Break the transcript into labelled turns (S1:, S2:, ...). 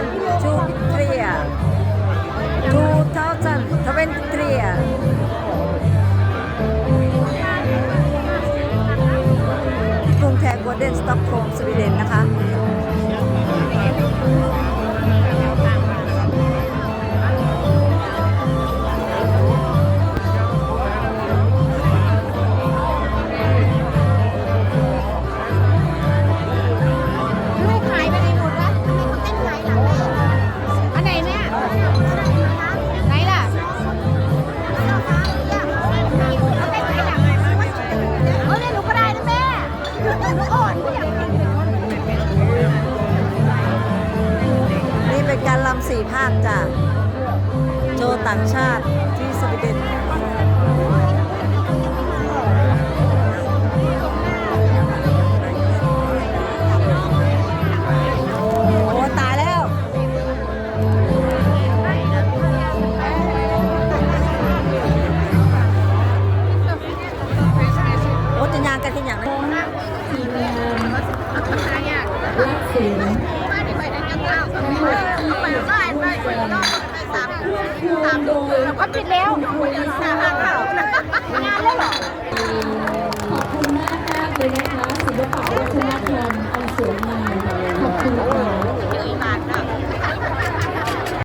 S1: 2023 2023กรุงแทกวเดนสต็อกโฮล์มสวีเดน เป็นการลำสี่ภาคจ้ะโชว์ต่างชาติที่สวีเดนโอ้จะยางกันที่อย่าง
S2: นั้น Thank you. สียงเขาปิดแล้วสาขาข่าวงานแล้วหรอขอบคุณมากมากเลยนะคะศิลปะวัฒนธรรมอันสวยงามขอบคุณค่ะ